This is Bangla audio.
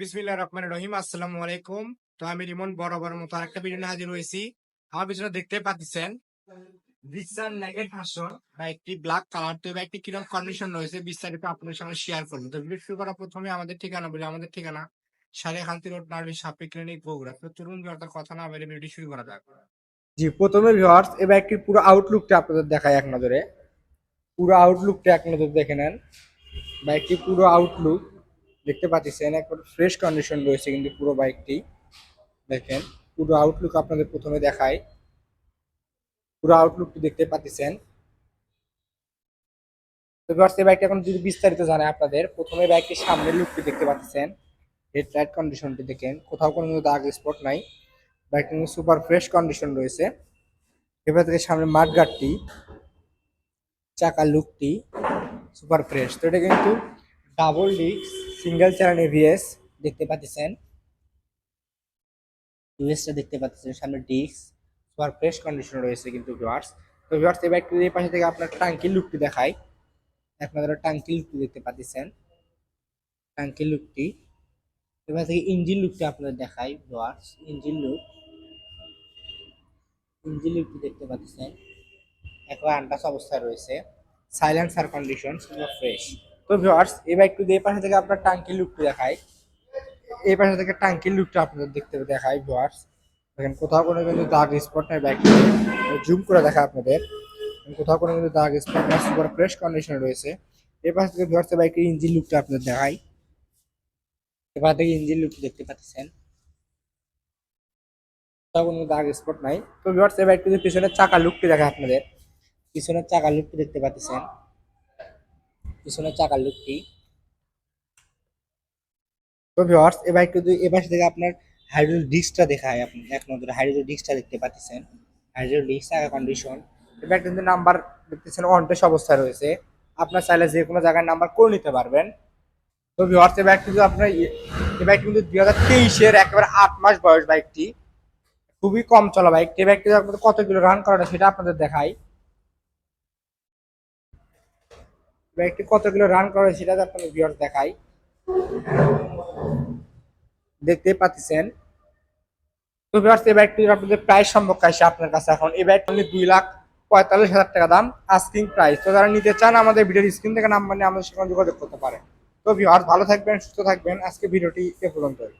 বিসমিল্লাহ রহমান রহিম, আসসালামু আলাইকুম। তো আমি রিমন বরাবর মতো আরেকটা ভিডিও হাজির হয়েছি। আমার পিছনে দেখতে পাচ্ছেন বা একটি ব্ল্যাক কালার তো একটি কীরকম কন্ডিশন রয়েছে, বিস্তারিত আপনাদের সঙ্গে শেয়ার শুরু প্রথমে আমাদের ঠিকানা আমাদের ঠিকানা রোড তো কথা না শুরু করা জি, প্রথমে পুরো আউটলুকটা আপনাদের দেখায় এক নজরে। পুরো আউটলুকটা এক নজরে দেখে নেন। বাইকটি পুরো আউটলুক দেখতে পাচ্ছেন একবার ফ্রেশ কন্ডিশন রয়েছে কিন্তু পুরো বাইকটি দেখেন, পুরো আউটলুক আপনাদের প্রথমে দেখায় পুরো আউটলুকটি দেখতে পাচ্ছেন। তো ভিউয়ার্স এখন যদি বিস্তারিত জানায় আপনাদের, প্রথমে বাইকটির সামনের লুকটি দেখতে পাচ্ছেন। হেডলাইট কন্ডিশনটি দেখেন। কোথাও কোনো দাগ স্পট নাই। বাইকটি কিন্তু সুপার ফ্রেশ কন্ডিশন রয়েছে। এবার থেকে সামনে মাঠগাটটি চাকার লুকটি সুপার ফ্রেশ তো এটা কিন্তু double disc, single channel ABS দেখতে পাচ্ছেন। ইউএসটা দেখতে পাচ্ছেন, সামনে ডিস্ক, সুপার ফ্রেশ কন্ডিশন রয়েছে কিন্তু ভিউয়ার্স। তো ভিউয়ার্স এই বাইকটি এই পাশে থেকে আপনার টাঙ্কির লুকটি দেখায় আপনারা টাঙ্কির লুকটি দেখতে পাচ্ছেন টাঙ্কির লুকটি, এবার থেকে ইঞ্জিন লুকটা আপনাদের দেখাই ভিউয়ার্স। ইঞ্জিন লুক, ইঞ্জিন লুকটি দেখতে পাচ্ছেন। একেবারে আন্টাস অবস্থায় রয়েছে। Silencer condition fresh. তো ভিউয়ার্স এই বাইকটি এই পাশে থেকে আপনার টাঙ্কির লুকটি দেখাই। এই পাশে থেকে টাঙ্কির লুকটা আপনাদের দেখতে দেখাই ভিউয়ার্স দেখেন, কোথাও কোনো কিন্তু দাগ স্পট নাই বাইকটি জুম করে দেখা আপনাদের। কোথাও কোনো কিন্তু দাগ স্পট নাই সুপার ফ্রেশ কন্ডিশনে রয়েছে। এই পাশে থেকে ভিউয়ার্স বাইকের ইঞ্জিন লুকটা আপনাদের দেখাই। এবার থেকে ইঞ্জিন লুকটি দেখতে পাচ্ছেন। কোথাও কোনো দাগ স্পট নাই। তো ভিউয়ার্স এই বাইকটিতে পিছনের চাকা লুকটি দেখা আপনাদের। পিছনের চাকা লুকটি দেখতে পাচ্ছেন। পিছনের চাকার লুকটি। তো ভিউয়ার্স এই বাইকটি যদি এ পাশে থেকে আপনার হাইড্রোল ডিস্কটা দেখায় আপনি, এক নজরে হাইড্রোল ডিস্কটা দেখতে পাচ্ছেন। হাইড্রোল ডিস্ক চাকা কন্ডিশন এই বাইকটি কিন্তু নাম্বার দেখতেছেন অনটেস অবস্থায় রয়েছে। আপনার চাইলে যে কোনো জায়গায় নাম্বার করে নিতে পারবেন। তো ভিউয়ার্স এই বাইকটি কিন্তু আপনার ই- এই বাইকটি কিন্তু দুই হাজার তেইশের একেবারে আট মাস বয়স বাইকটি খুবই কম চলা বাইক এই বাইকটি কত কিলো রান করাটা সেটা আপনাদের দেখাই। বাইকটি কত রান করে সেটা আপনাদের ভিউয়ার্স দেখাই। দেখতে পাচ্ছেন। তো ভিউয়ার্স এই বাইকটির আপনাদের প্রাইস সম্পর্কে আসে আপনার কাছে এখন। এই বাইকটি only দুই লাখ পঁয়তাল্লিশ হাজার টাকা দাম আস্কিং প্রাইস তো যারা নিতে চান আমাদের ভিডিওর স্ক্রিন থেকে নাম্বার নিয়ে আমাদের সেখানে যোগাযোগ করতে পারেন। তো ভিউয়ার্স ভালো থাকবেন, সুস্থ থাকবেন। আজকে ভিডিওটি এ পর্যন্তই।